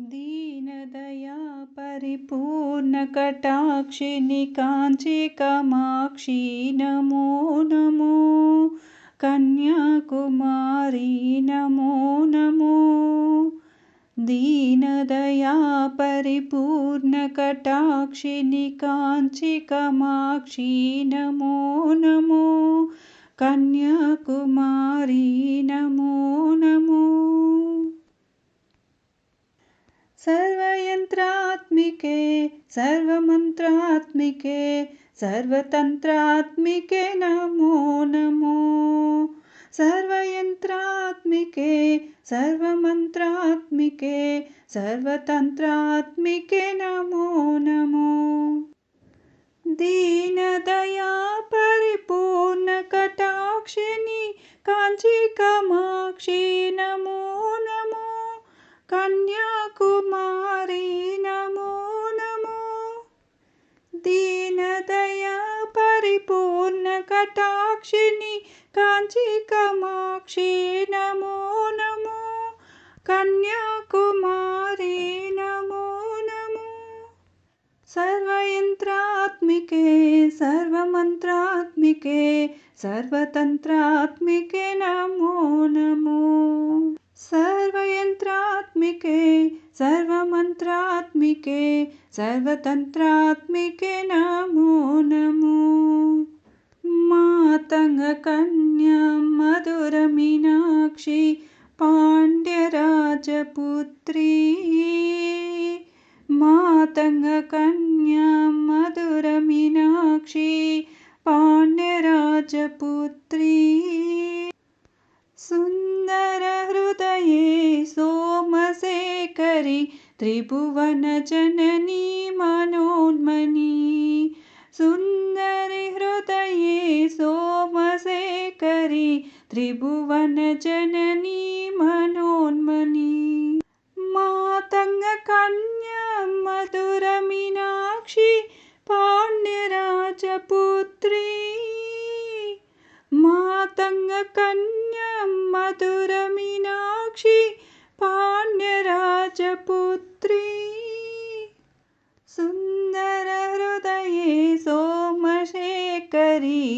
दीनदया परिपूर्णकटाक्षिणि काञ्ची कामाक्षी नमो। नमो कन्याकुमारी नमो नमो। दीनदया परिपूर्णकटाक्षिणि काञ्ची कामाक्षी नमो नमो। कन्याकुमारी नमो नमो सर्वमन्त्रात्मिके सर्वतन्त्रात्मिके नमो नमो। सर्वयन्त्रात्मिके सर्वमन्त्रात्मिके सर्वतन्त्रात्मिके नमो नमो। दीनदया परिपूर्णकटाक्षिणि काञ्ची कामाक्षी नमो नमो परिपूर्णकटाक्षिणि काञ्ची कामाक्षी नमो नमो। कन्याकुमारी नमो नमो। सर्वयन्त्रात्मिके सर्वमन्त्रात्मिके सर्वतन्त्रात्मिके नमो नमो। सर्वयन्त्रात्मिके सर्वमन्त्रात्मिके सर्वतन्त्रात्मिके नमो नमो। मातङ्गकन्या मधुरमीनाक्षी पाण्ड्यराजपुत्री। मातङ्गकन्या मधुरमीनाक्षी पाण्ड्यराजपुत्री। सुन्दरहृदये सोमशेखरि त्रिभुवनजननी मनोन्मनी। सुन्दरि हृदये सोमशेखरि त्रिभुवनजननी मनोन्मनी। मातङ्गकन्या मधुरमीनाक्षी पाण्ड्यराजपुत्री। मातङ्गकन्या मधुरमीनाक्षी पाण्ड्यराजपुत्री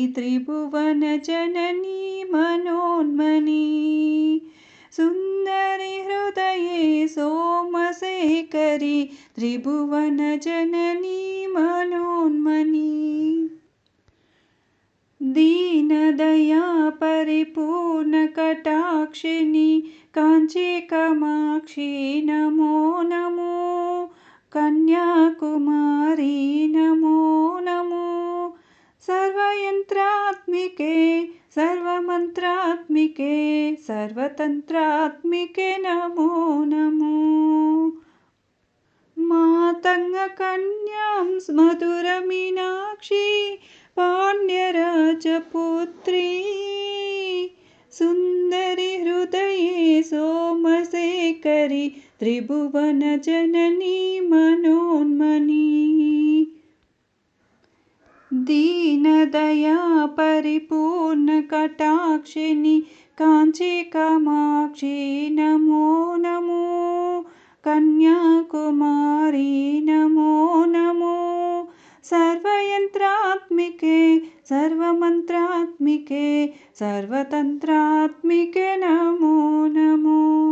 त्रिभुवनजननी मनोन्मनी। सुन्दरि हृदये सोमशेखरि त्रिभुवनजननी मनोन्मनी। दीनदया परिपूर्णकटाक्षिणि काञ्ची कामाक्षी नमो नमो। कन्याकुमारी सर्वयन्त्रात्मिके सर्वमन्त्रात्मिके सर्वतन्त्रात्मिके नमो नमो। मातङ्गकन्यां मधुरमीनाक्षी पाण्ड्यराजपुत्री सुन्दरि हृदये सोमशेखरि त्रिभुवनजननी मनोन्मनी दीनदया परिपूर्णकटाक्षिणि काञ्चिकामाक्षी नमो नमो। कन्याकुमारी नमो नमो। सर्वयन्त्रात्मिके सर्वमन्त्रात्मिके सर्वतन्त्रात्मिके नमो नमो।